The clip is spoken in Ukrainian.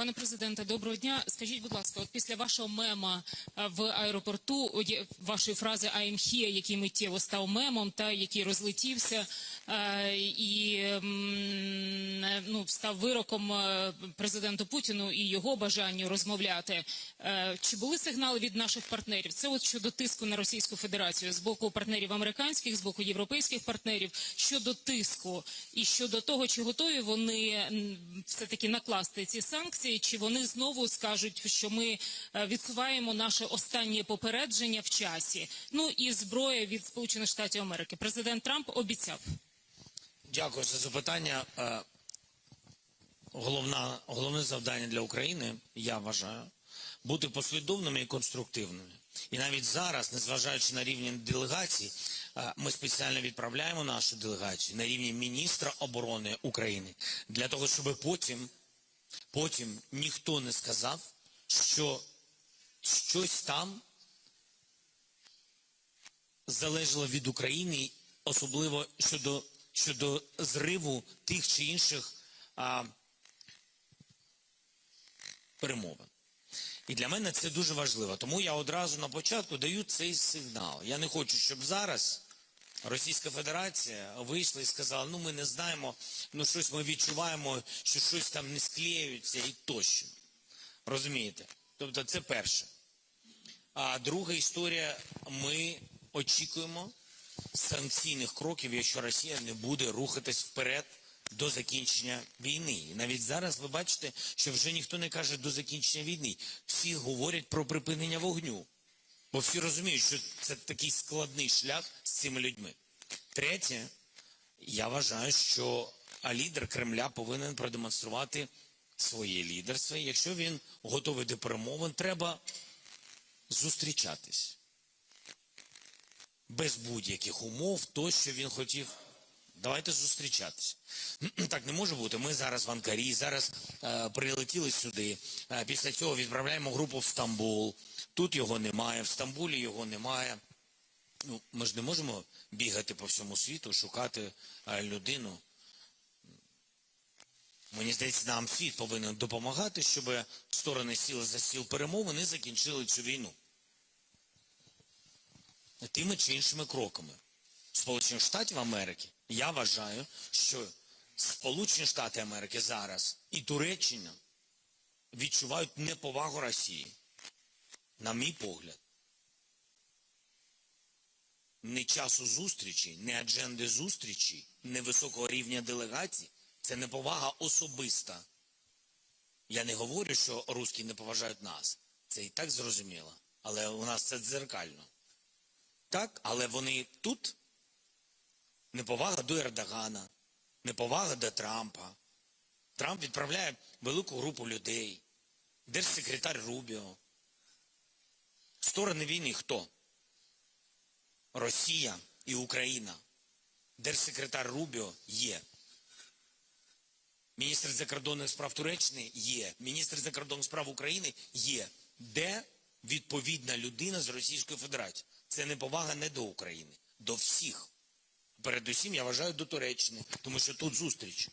Пане президенте, доброго дня. Скажіть, будь ласка, от після вашого мема е, в аеропорту, вашої фрази «I am here», який миттєво став мемом, та який розлетівся е, і е, ну, став вироком президенту Путіну і його бажанню розмовляти. Чи були сигнали від наших партнерів? Це от щодо тиску на Російську Федерацію з боку партнерів американських, з боку європейських партнерів щодо тиску і щодо того, чи готові вони все-таки накласти ці санкції, чи вони знову скажуть, що ми е, відсуваємо наше останнє попередження в часі. Ну і зброя від Сполучених Штатів Америки. Президент Трамп обіцяв. Дякую за запитання. Е, Головна, головне завдання для України, я вважаю, бути послідовними і конструктивними. І навіть зараз, незважаючи на рівні делегацій, е, ми спеціально відправляємо нашу делегацію на рівні міністра оборони України для того, щоб потім, потім ніхто не сказав, що щось там залежало від України, особливо щодо, щодо зриву тих чи інших а, перемовин. І для мене це дуже важливо. Тому я одразу на початку даю цей сигнал. Я не хочу, щоб зараз Російська Федерація вийшла і сказала: ну ми не знаємо, ну щось ми відчуваємо, що щось там не склеюється і тощо. Розумієте? Тобто, це перше. А друга історія, ми очікуємо санкційних кроків, якщо Росія не буде рухатись вперед до закінчення війни. І навіть зараз ви бачите, що вже ніхто не каже до закінчення війни. Всі говорять про припинення вогню. Бо всі розуміють, що це такий складний шлях з цими людьми. Третє, я вважаю, що лідер Кремля повинен продемонструвати своє лідерство. Якщо він готовий до перемовин, треба зустрічатись без будь-яких умов, то, що він хотів. Давайте зустрічатись. Так не може бути. Ми зараз в Анкарі, зараз е, прилетіли сюди. Е, після цього відправляємо групу в Стамбул. Тут його немає, в Стамбулі його немає. Ну, ми ж не можемо бігати по всьому світу, шукати е, людину. Мені здається, нам світ повинен допомагати, щоб сторони сіли за стіл перемовин і закінчили цю війну. Тими чи іншими кроками. Сполучених Штатів Америки, я вважаю, що Сполучені Штати Америки зараз і Туреччина відчувають неповагу Росії. На мій погляд. Не часу зустрічі, не адженди зустрічі, не високого рівня делегацій це неповага особиста. Я не говорю, що русські не поважають нас. Це і так зрозуміло. Але у нас це дзеркально. Так, але вони тут неповага до Ердогана, неповага до Трампа. Трамп відправляє велику групу людей. Держсекретар Рубіо. Сторони війни хто? Росія і Україна. Держсекретар Рубіо є. Міністр закордонних справ Туреччини є. Міністр закордонних справ України є. Де відповідна людина з Російської Федерації? Це неповага не до України, до всіх. Передусім, я вважаю, до Туреччини, тому що тут зустріч.